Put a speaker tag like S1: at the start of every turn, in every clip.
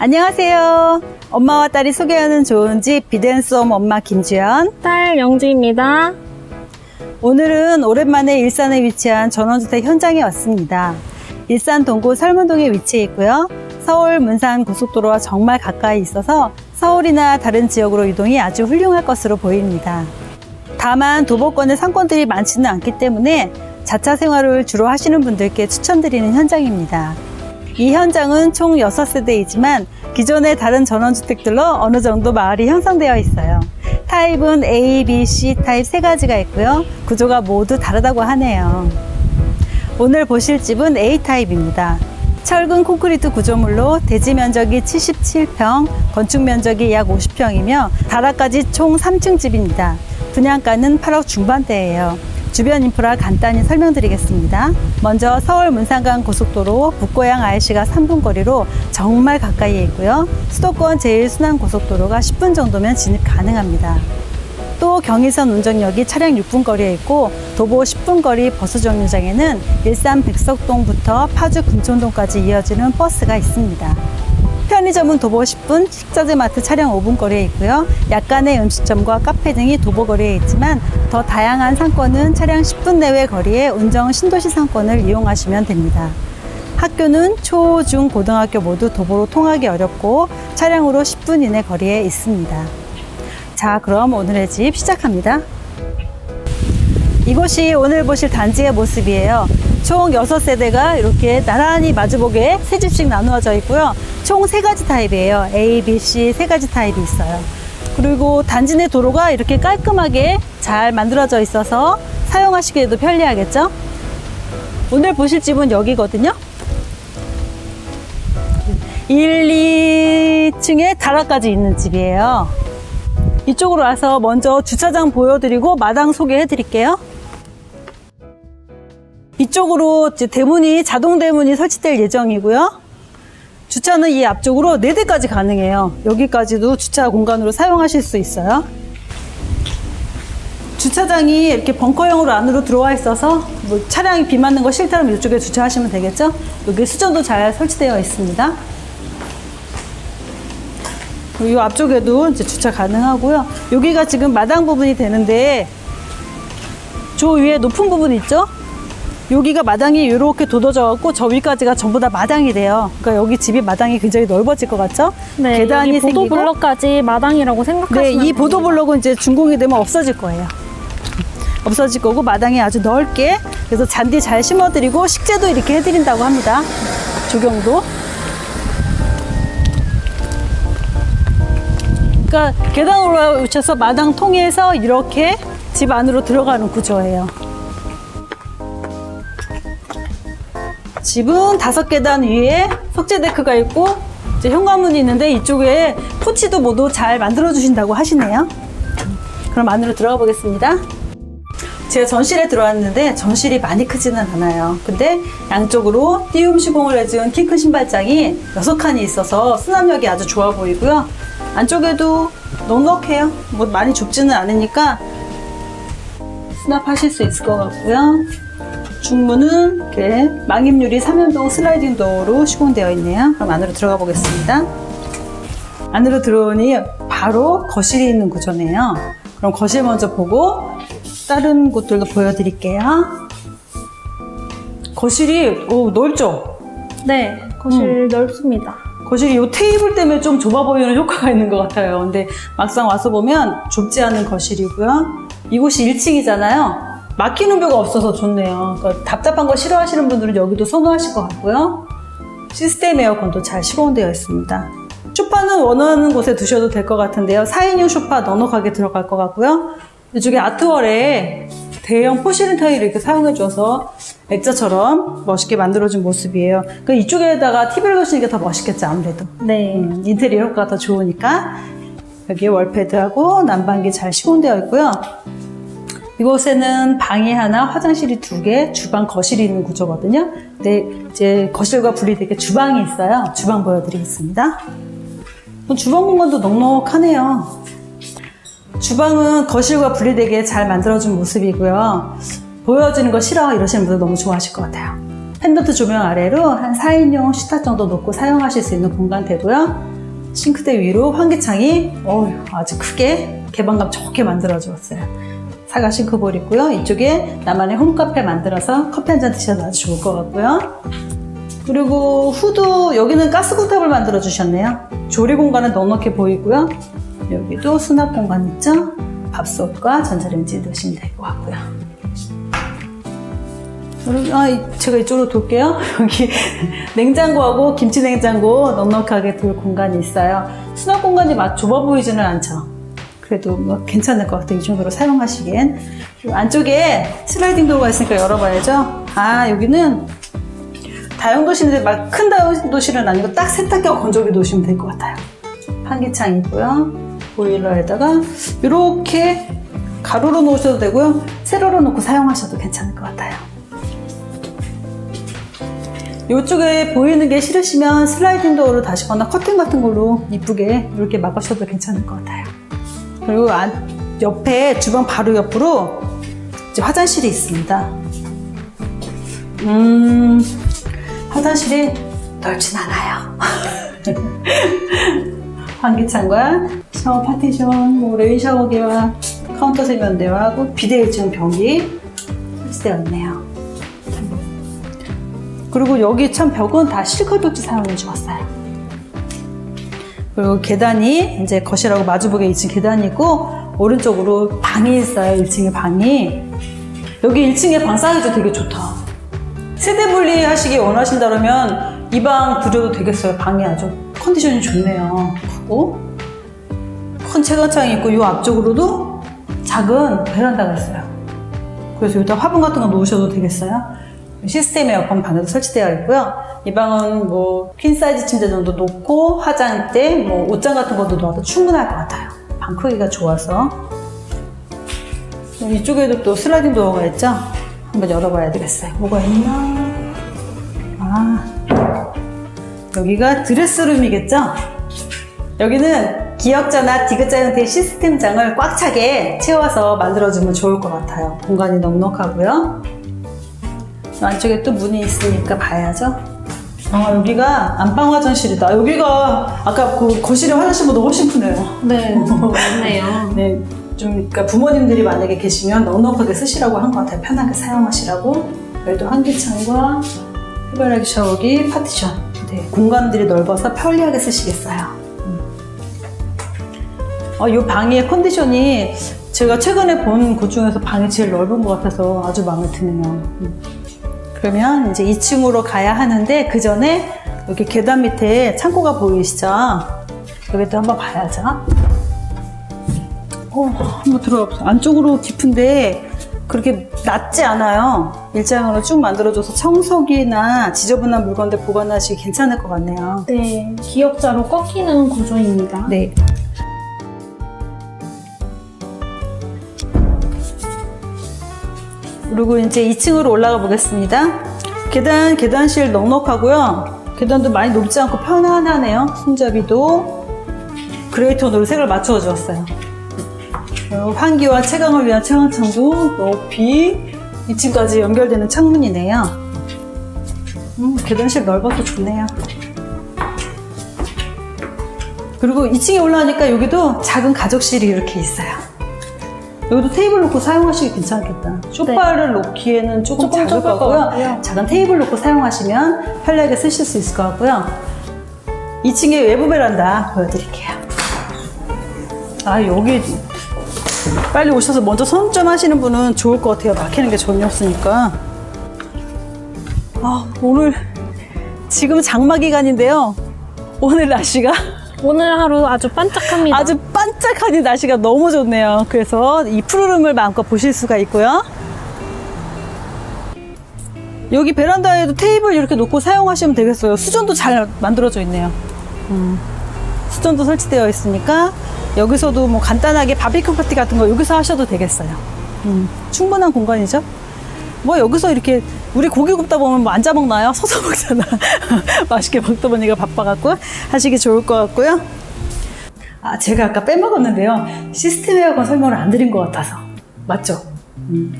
S1: 안녕하세요. 엄마와 딸이 소개하는 좋은 집 비덴솜 엄마 김주연.
S2: 딸 영지입니다.
S1: 오늘은 오랜만에 일산에 위치한 전원주택 현장에 왔습니다. 일산 동구 설문동에 위치해 있고요. 서울 문산 고속도로와 정말 가까이 있어서 서울이나 다른 지역으로 이동이 아주 훌륭할 것으로 보입니다. 다만 도보권의 상권들이 많지는 않기 때문에 자차 생활을 주로 하시는 분들께 추천드리는 현장입니다. 이 현장은 총 6세대이지만 기존의 다른 전원주택들로 어느 정도 마을이 형성되어 있어요. 타입은 A, B, C 타입 세 가지가 있고요. 구조가 모두 다르다고 하네요. 오늘 보실 집은 A 타입입니다. 철근 콘크리트 구조물로 대지 면적이 77평, 건축 면적이 약 50평이며 다락까지 총 3층 집입니다. 분양가는 8억 중반대예요. 주변 인프라 간단히 설명드리겠습니다. 먼저 서울 문산간 고속도로 북고양 IC가 3분 거리로 정말 가까이에 있고요. 수도권 제1순환 고속도로가 10분 정도면 진입 가능합니다. 또 경의선 운정역이 차량 6분 거리에 있고 도보 10분 거리 버스 정류장에는 일산 백석동부터 파주 금촌동까지 이어지는 버스가 있습니다. 편의점은 도보 10분, 식자재 마트 차량 5분 거리에 있고요. 약간의 음식점과 카페 등이 도보 거리에 있지만 더 다양한 상권은 차량 10분 내외 거리에 운정 신도시 상권을 이용하시면 됩니다. 학교는 초, 중, 고등학교 모두 도보로 통하기 어렵고 차량으로 10분 이내 거리에 있습니다. 자, 그럼 오늘의 집 시작합니다. 이곳이 오늘 보실 단지의 모습이에요. 총 6세대가 이렇게 나란히 마주보게 세 집씩 나누어져 있고요. 총 세 가지 타입이에요. A, B, C 세 가지 타입이 있어요. 그리고 단지 내 도로가 이렇게 깔끔하게 잘 만들어져 있어서 사용하시기에도 편리하겠죠? 오늘 보실 집은 여기거든요. 1, 2층에 다락까지 있는 집이에요. 이쪽으로 와서 먼저 주차장 보여드리고 마당 소개해 드릴게요. 이쪽으로 대문이 자동 대문이 설치될 예정이고요. 주차는 이 앞쪽으로 4대까지 가능해요. 여기까지도 주차 공간으로 사용하실 수 있어요. 주차장이 이렇게 벙커형으로 안으로 들어와 있어서 뭐 차량이 비 맞는 거 싫다면 이쪽에 주차하시면 되겠죠? 여기 수전도 잘 설치되어 있습니다. 이 앞쪽에도 이제 주차 가능하고요. 여기가 지금 마당 부분이 되는데 저 위에 높은 부분 있죠? 여기가 마당이 이렇게 돋워져 갖고 저 위까지가 전부 다 마당이 돼요. 그러니까 여기 집이 마당이 굉장히 넓어질 것 같죠?
S2: 네,
S1: 계단이
S2: 보도
S1: 생기고
S2: 블럭까지 마당이라고 생각하시면
S1: 네, 이
S2: 됩니다.
S1: 보도블록은 이제 준공이 되면 없어질 거예요. 없어질 거고 마당이 아주 넓게 그래서 잔디 잘 심어드리고 식재도 이렇게 해드린다고 합니다. 조경도. 그러니까 계단 올라오셔서 마당 통해서 이렇게 집 안으로 들어가는 구조예요. 집은 다섯 계단 위에 석재 데크가 있고 이제 현관문이 있는데 이쪽에 포치도 모두 잘 만들어 주신다고 하시네요. 그럼 안으로 들어가 보겠습니다. 제가 전실에 들어왔는데 전실이 많이 크지는 않아요. 근데 양쪽으로 띄움 시공을 해준 키 큰 신발장이 여섯 칸이 있어서 수납력이 아주 좋아 보이고요. 안쪽에도 넉넉해요. 뭐 많이 좁지는 않으니까 수납하실 수 있을 것 같고요. 중문은 이렇게 망임유리 3연동 슬라이딩 도어로 시공되어 있네요. 그럼 안으로 들어가 보겠습니다. 안으로 들어오니 바로 거실이 있는 구조네요. 그럼 거실 먼저 보고 다른 곳들도 보여드릴게요. 거실이 오, 넓죠?
S2: 네, 거실
S1: 음.
S2: 넓습니다.
S1: 거실이 이 테이블 때문에 좀 좁아 보이는 효과가 있는 것 같아요. 근데 막상 와서 보면 좁지 않은 거실이고요. 이곳이 1층이잖아요. 막히는 벽가 없어서 좋네요. 그러니까 답답한 거 싫어하시는 분들은 여기도 선호하실 것 같고요. 시스템 에어컨도 잘 시공되어 있습니다. 소파는 원하는 곳에 두셔도 될 것 같은데요. 4인용 소파 넉넉하게 들어갈 것 같고요. 이쪽에 아트월에 대형 포시린 타일을 이렇게 사용해줘서 액자처럼 멋있게 만들어준 모습이에요. 그 이쪽에다가 TV를 놓으시니까 더 멋있겠죠, 아무래도.
S2: 네.
S1: 음, 인테리어 효과가 더 좋으니까 여기 월패드하고 난방기 잘 시공되어 있고요. 이곳에는 방이 하나, 화장실이 두 개, 주방, 거실이 있는 구조거든요. 근데 이제 거실과 분리되게 주방이 있어요. 주방 보여드리겠습니다. 어, 주방 공간도 넉넉하네요. 주방은 거실과 분리되게 잘 만들어준 모습이고요. 보여지는 거 싫어 이러시는 분들 너무 좋아하실 것 같아요. 펜던트 조명 아래로 한 4인용 식탁 정도 놓고 사용하실 수 있는 공간 되고요. 싱크대 위로 환기창이 어휴, 아주 크게 개방감 좋게 만들어 주었어요. 사과 싱크볼 있고요. 이쪽에 나만의 홈카페 만들어서 커피 한 잔 드셔도 아주 좋을 것 같고요. 그리고 후드 여기는 가스구탑을 만들어 주셨네요. 조리 공간은 넉넉해 보이고요. 여기도 수납 공간 있죠? 밥솥과 전자레인지 넣으시면 될 것 같고요. 아, 이- 제가 이쪽으로 돌게요. 여기 냉장고하고 김치 냉장고 넉넉하게 둘 공간이 있어요. 수납 공간이 막 좁아 보이지는 않죠. 그래도 뭐 괜찮을 것 같아요. 이 정도로 사용하시기엔. 안쪽에 슬라이딩 도어가 있으니까 열어봐야죠. 아, 여기는 다용도실인데 막 큰 다용도실은 아니고 딱 세탁기와 건조기 놓으시면 될 것 같아요. 환기창 있고요. 보일러에다가 이렇게 가로로 놓으셔도 되고요. 세로로 놓고 사용하셔도 괜찮을 것 같아요. 이쪽에 보이는 게 싫으시면 슬라이딩 도어로 다시거나 커튼 같은 걸로 이쁘게 이렇게 막으셔도 괜찮을 것 같아요. 그리고 안- 옆에 주방 바로 옆으로 이제 화장실이 있습니다. 음, 화장실이 넓진 않아요. 환기창과 샤워 파티션, 뭐 레인 샤워기와 카운터 세면대와 비대 1층 벽이 설치되어 있네요. 그리고 여기 참 벽은 다 실컬 벽지 사용해 주었어요. 그리고 계단이 이제 거실하고 마주보게 2층 계단이 있고 오른쪽으로 방이 있어요. 1층에 방이. 여기 1층에 방 사이즈 되게 좋다. 세대 분리 하시기 원하신다면 이방 드려도 되겠어요. 방이 아주 컨디션이 좋네요. 크고 큰 채광창이 있고 이 앞쪽으로도 작은 베란다가 있어요. 그래서 여기다 화분 같은 거 놓으셔도 되겠어요. 시스템 에어컨 방에도 설치되어 있고요. 이 방은 뭐 퀸 사이즈 침대 정도 놓고 화장대, 뭐 옷장 같은 것도 놓아도 충분할 것 같아요. 방 크기가 좋아서. 이쪽에도 또 슬라이딩 도어가 있죠? 한번 열어봐야 되겠어요. 뭐가 있나? 아, 여기가 드레스룸이겠죠? 여기는 기역자나 디귿자 형태의 시스템장을 꽉 차게 채워서 만들어주면 좋을 것 같아요. 공간이 넉넉하고요. 안쪽에 또 문이 있으니까 봐야죠. 아, 여기가 안방 화장실이다. 여기가 아까 그 거실의 화장실보다 훨씬 크네요.
S2: 네, 맞네요.
S1: 네, 좀 그러니까 부모님들이 만약에 계시면 넉넉하게 쓰시라고 한 것 같아요. 편하게 사용하시라고. 여기도 환기창과 해바라기 샤워기, 파티션. 네, 공간들이 넓어서 편리하게 쓰시겠어요. 음. 어, 이 방의 컨디션이 제가 최근에 본 곳 중에서 방이 제일 넓은 것 같아서 아주 마음에 드네요. 음. 그러면 이제 2층으로 가야 하는데 그 전에 여기 계단 밑에 창고가 보이시죠? 여기도 한번 봐야죠. 어, 한번 들어가 안쪽으로 깊은데 그렇게 낮지 않아요. 일자형으로 쭉 만들어줘서 청소기나 지저분한 물건들 보관하시기 괜찮을 것 같네요.
S2: 네, 기역자로 꺾이는 구조입니다.
S1: 네. 그리고 이제 2층으로 올라가 보겠습니다. 계단, 계단실 넉넉하고요. 계단도 많이 높지 않고 편안하네요. 손잡이도 그레이 톤으로 색을 맞추어 주었어요. 그리고 환기와 채광을 위한 채광창도 높이 2층까지 연결되는 창문이네요. 음, 계단실 넓어서 좋네요. 그리고 2층에 올라가니까 여기도 작은 가족실이 이렇게 있어요. 여기도 테이블 놓고 사용하시기 괜찮겠다. 소파를 놓기에는 조금,
S2: 조금
S1: 작을 거고요.
S2: 같고요.
S1: 작은 테이블 놓고 사용하시면 편리하게 쓰실 수 있을 것 같고요. 2층에 외부 베란다 보여드릴게요. 아, 여기 빨리 오셔서 먼저 선점 하시는 분은 좋을 것 같아요. 막히는 게 전혀 없으니까. 아, 오늘 지금 장마 기간인데요. 오늘 날씨가
S2: 오늘 하루 아주 반짝합니다.
S1: 아주 반짝하니 날씨가 너무 좋네요. 그래서 이 푸르름을 마음껏 보실 수가 있고요. 여기 베란다에도 테이블 이렇게 놓고 사용하시면 되겠어요. 수전도 잘 만들어져 있네요. 음, 수전도 설치되어 있으니까 여기서도 뭐 간단하게 바비큐 파티 같은 거 여기서 하셔도 되겠어요. 음, 충분한 공간이죠. 뭐 여기서 이렇게 우리 고기 굽다 보면 뭐 앉아 먹나요? 서서 먹잖아. 맛있게 먹다 보니까 바빠갖고 하시기 좋을 것 같고요. 아 제가 아까 빼먹었는데요. 시스템 에어컨 설명을 안 드린 것 같아서 맞죠? 음.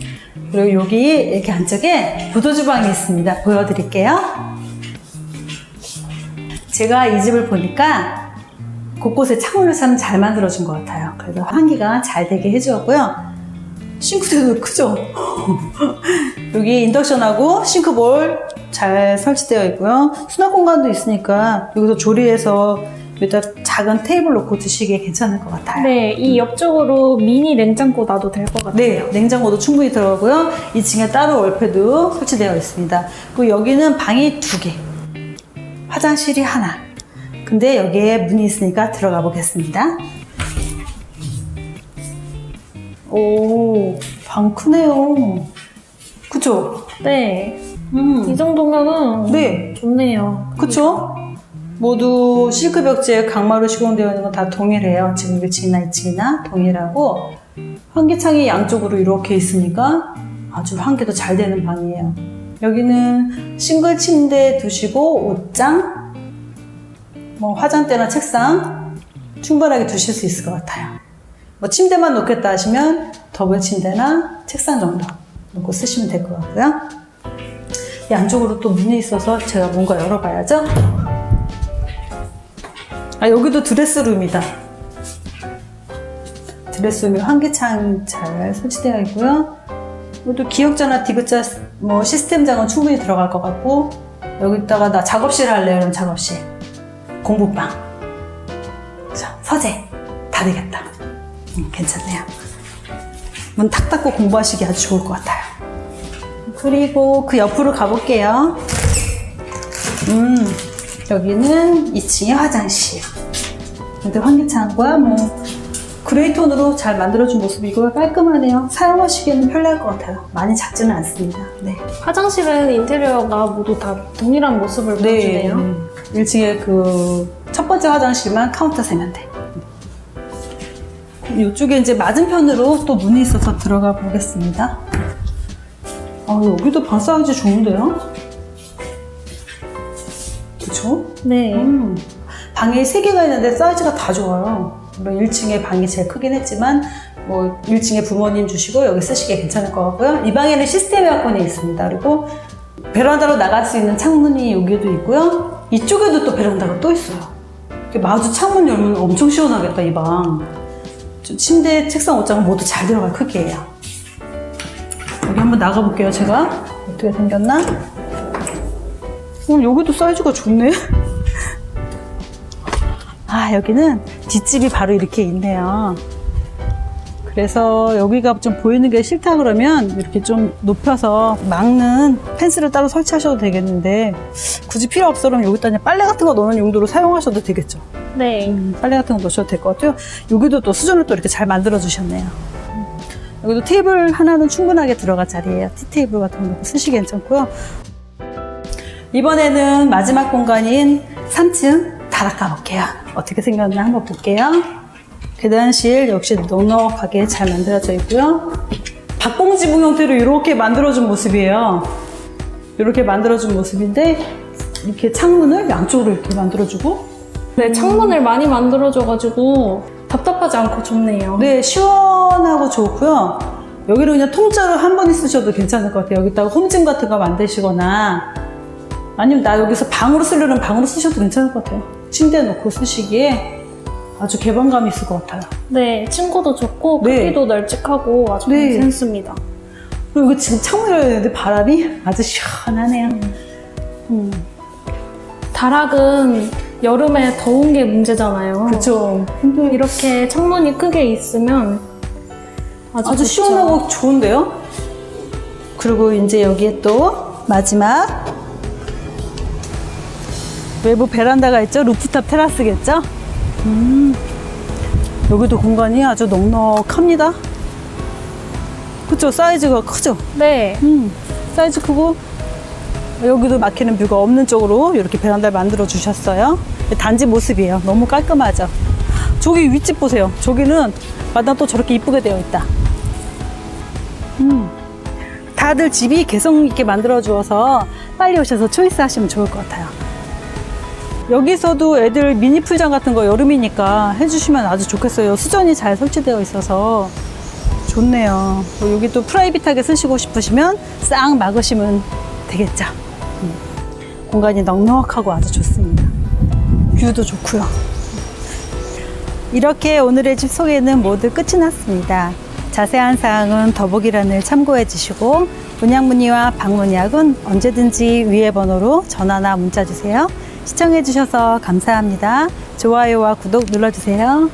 S1: 그리고 여기 이렇게 안쪽에 부도 주방이 있습니다. 보여드릴게요. 제가 이 집을 보니까 곳곳에 창문을 참 잘 만들어준 것 같아요. 그래서 환기가 잘 되게 해주었고요. 싱크대도 크죠? 여기 인덕션하고 싱크볼 잘 설치되어 있고요. 수납 공간도 있으니까 여기서 조리해서 여기다 작은 테이블 놓고 드시기에 괜찮을 것 같아요.
S2: 네, 이 옆쪽으로 미니 냉장고 놔도 될 것 같아요.
S1: 네, 냉장고도 충분히 들어가고요. 2층에 따로 월패도 설치되어 있습니다. 그리고 여기는 방이 두 개, 화장실이 하나. 근데 여기에 문이 있으니까 들어가 보겠습니다. 오, 방 크네요. 그쵸?
S2: 네.
S1: 음.
S2: 이 정도면은
S1: 네.
S2: 좋네요.
S1: 그쵸? 모두 실크 벽지에 강마루 시공되어 있는 건 다 동일해요. 지금 1층이나 2층이나 동일하고 환기창이 양쪽으로 이렇게 있으니까 아주 환기도 잘 되는 방이에요. 여기는 싱글 침대 두시고 옷장, 뭐 화장대나 책상 충분하게 두실 수 있을 것 같아요. 뭐 침대만 놓겠다 하시면 더블 침대나 책상 정도 놓고 쓰시면 될 것 같고요. 이 안쪽으로 또 문이 있어서 제가 뭔가 열어봐야죠. 아, 여기도 드레스룸이다. 드레스룸이 환기창 잘 설치되어 있고요. 여기도 기역자나 디귿자 뭐 시스템장은 충분히 들어갈 것 같고 여기다가 나 작업실 할래요, 그럼 작업실. 공부방. 자, 서재. 다 되겠다. 음, 괜찮네요. 문 탁 닫고 공부하시기 아주 좋을 것 같아요. 그리고 그 옆으로 가볼게요. 음, 여기는 2층의 화장실. 근데 환기창과 뭐 그레이 톤으로 잘 만들어준 모습이고요. 깔끔하네요. 사용하시기에는 편리할 것 같아요. 많이 작지는 않습니다. 네.
S2: 화장실은 인테리어가 모두 다 동일한 모습을 보여주네요.
S1: 1층에 그 첫 번째 화장실만 카운터 세면 돼. 이쪽에 이제 맞은편으로 또 문이 있어서 들어가 보겠습니다. 아, 여기도 방 사이즈 좋은데요? 그쵸?
S2: 네.
S1: 음, 방이 3개가 있는데 사이즈가 다 좋아요. 물론 1층에 방이 제일 크긴 했지만 뭐 1층에 부모님 주시고 여기 쓰시기에 괜찮을 것 같고요. 이 방에는 시스템 에어컨이 있습니다. 그리고 베란다로 나갈 수 있는 창문이 여기도 있고요. 이쪽에도 또 베란다가 또 있어요. 이렇게 마주 창문 열면 엄청 시원하겠다 이 방. 좀 침대, 책상, 옷장은 모두 잘 들어갈 크기예요. 여기 한번 나가볼게요. 제가 어떻게 생겼나? 어, 여기도 사이즈가 좋네. 아, 여기는 뒷집이 바로 이렇게 있네요. 그래서 여기가 좀 보이는 게 싫다 그러면 이렇게 좀 높여서 막는 펜스를 따로 설치하셔도 되겠는데 굳이 필요 없어 그러면 여기다 그냥 빨래 같은 거 넣는 용도로 사용하셔도 되겠죠.
S2: 네.
S1: 음, 빨래 같은 거 넣으셔도 될 것 같아요. 여기도 또 수전을 또 이렇게 잘 만들어 주셨네요. 음, 여기도 테이블 하나는 충분하게 들어갈 자리예요. 티 테이블 같은 거 쓰시 괜찮고요. 이번에는 마지막 공간인 3층 다락가 볼게요. 어떻게 생겼나 한번 볼게요. 계단실 역시 넉넉하게 잘 만들어져 있고요. 박공지붕 형태로 이렇게 만들어준 모습이에요. 이렇게 만들어준 모습인데 이렇게 창문을 양쪽으로 이렇게 만들어주고
S2: 네, 창문을 많이 만들어줘가지고 답답하지 않고 좋네요.
S1: 네, 시원하고 좋고요. 여기를 그냥 통째로 한 번에 쓰셔도 괜찮을 것 같아요. 여기다가 홈짐 같은 거 만드시거나 아니면 나 여기서 방으로 쓰려면 방으로 쓰셔도 괜찮을 것 같아요. 침대 놓고 쓰시기에 아주 개방감이 있을 것 같아요.
S2: 네, 층고도 좋고
S1: 네.
S2: 크기도 널찍하고 아주
S1: 네.
S2: 괜찮습니다.
S1: 그리고 이거 지금 창문 열려 있는데 바람이 아주 시원하네요. 음,
S2: 다락은 여름에 더운 게 문제잖아요.
S1: 그쵸.
S2: 이렇게 창문이 크게 있으면 아주,
S1: 아주
S2: 좋죠.
S1: 시원하고 좋은데요? 그리고 이제 여기에 또 마지막 외부 베란다가 있죠? 루프탑 테라스겠죠? 음, 여기도 공간이 아주 넉넉합니다. 그쵸? 사이즈가 크죠?
S2: 네.
S1: 음, 사이즈 크고 여기도 막히는 뷰가 없는 쪽으로 이렇게 베란다를 만들어 주셨어요. 단지 모습이에요. 너무 깔끔하죠. 저기 윗집 보세요. 저기는 마당 또 저렇게 이쁘게 되어 있다. 음, 다들 집이 개성 있게 만들어 주어서 빨리 오셔서 초이스 하시면 좋을 것 같아요. 여기서도 애들 미니 풀장 같은 거 여름이니까 해주시면 아주 좋겠어요. 수전이 잘 설치되어 있어서 좋네요. 여기 또 프라이빗하게 쓰시고 싶으시면 싹 막으시면 되겠죠. 음. 공간이 넉넉하고 아주 좋습니다. 뷰도 좋고요. 이렇게 오늘의 집 소개는 모두 끝이 났습니다. 자세한 사항은 더보기란을 참고해 주시고 분양문의와 방문 예약은 언제든지 위에 번호로 전화나 문자 주세요. 시청해주셔서 감사합니다. 좋아요와 구독 눌러주세요.